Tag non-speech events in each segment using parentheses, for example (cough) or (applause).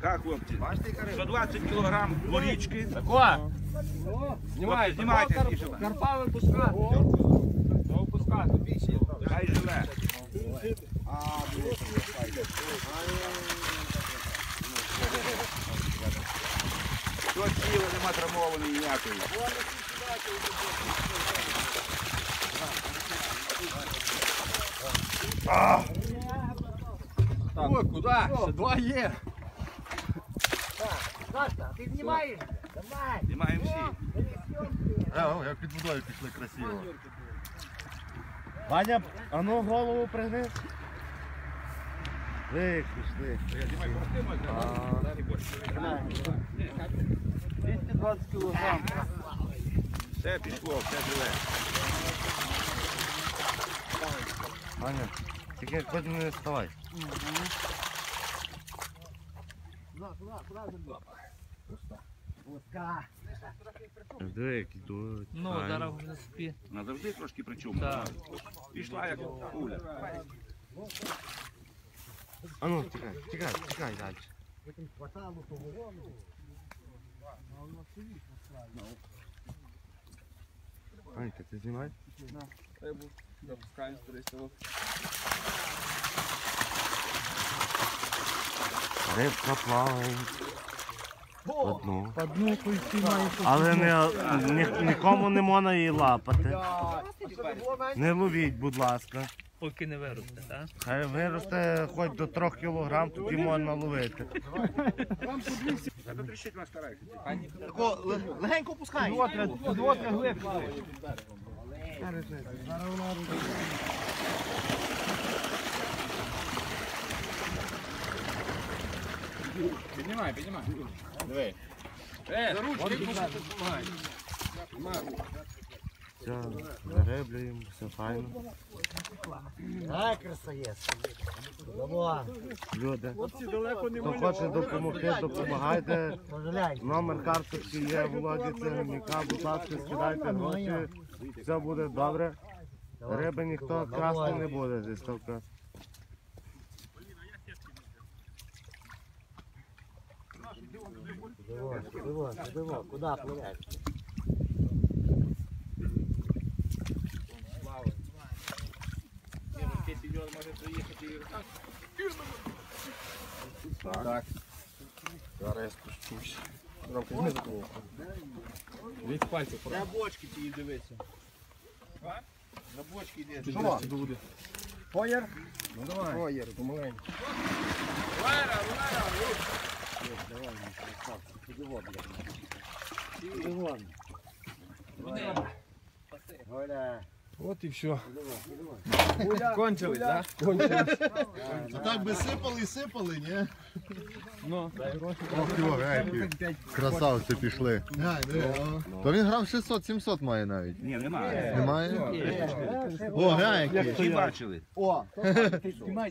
Так, хлопці. 120 кілограм горічки. Тако! Знімайте, знімайте. Карпа випускати. Випускати. Хай живе. Що ціле, нема травмованої ніякої. О, куди? Ще два є. Сашка, ти знімаєш? Давай. Знімаємо всі. О, як під водою пішли красиво. Ваня, а ну голову пригни. Ви пішли. 220 кілограм. Все пішло, все живе. Ваня, тільки хоч не вставай. Пуска. Жди, як йдуть. Ну, Файно. зараз вже спі. Назавжди трошки причому. Так. Пішла як куля. А ну, тікай, тікай, тікай далі. Потім хватало того. Анька, ти знімай? Запускаємо з Рибка плаває. Одну. Одну кульці має Але не, ні, нікому не можна її лапати. Не ловіть, будь ласка. Поки не виросте, так? Хай виросте хоч до 3 кілограм, тоді можна ловити. Підводка глибше. Піднімай, піднімай. Диви. Е, за ручки допомагай. Все, зареблюємо, все файно. Так, красавець. Давай. Люди, хто хоче допомогти, допомагайте. Номер карточки є Володі Циганіка, будь ласка, скидайте гроші, все буде добре. Риби ніхто красти не буде зі ставка. Давай, давай, давай. Куди пливеш? Так. Зараз я спущусь. Ромка, візьми за голову. Від пальців пора. На бочки ті дивися. На бочки йде. Що? Поєр? Ну давай. Поєр, помаленьку. Оля. От і все. Кончились, так? Кончились. А так би сипали і сипали, ні? Ну. Ох, його, які красавці пішли. То він грав 600-700 має навіть. Ні, немає. Немає? О, глянь, які. Бачили. О, (laughs) ти знімай,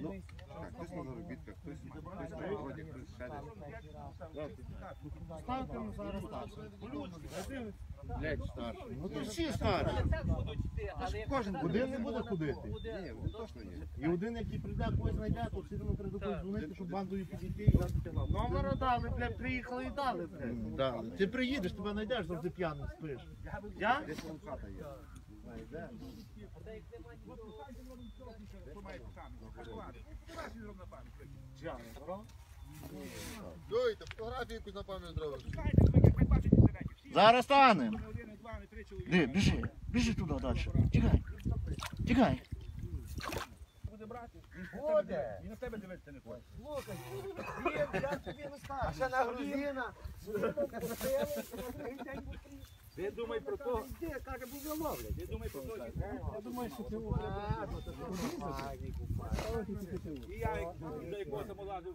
знаю, Хтось на заробітках, хтось хтось на городі, хтось ще десь. Ставте зараз старше. блядь, старший. Ну то всі старі. Кожен один не буде ходити. Ні, ну, точно ні. І один, який прийде, когось знайде, то всі одно треба когось дзвонити, щоб бандою підійти і дати тебе. Номера дали, блядь, приїхали і дали, блядь. Ти приїдеш, тебе знайдеш, завжди п'яним спиш. Я? Десь там хата є. Дойте, фотографію якусь на пам'ять зробиш. Зараз станемо. Ди, біжи, біжи туди далі. Тікай. Тікай. Буде. І на тебе дивитися не хоче. Слухай, я тобі не ставлю. А ще на грузина. Ти думай про то. Де, каже, буде ловлять. Ти думай про то. Я думаю, що це треба. І я, до якого там лазив,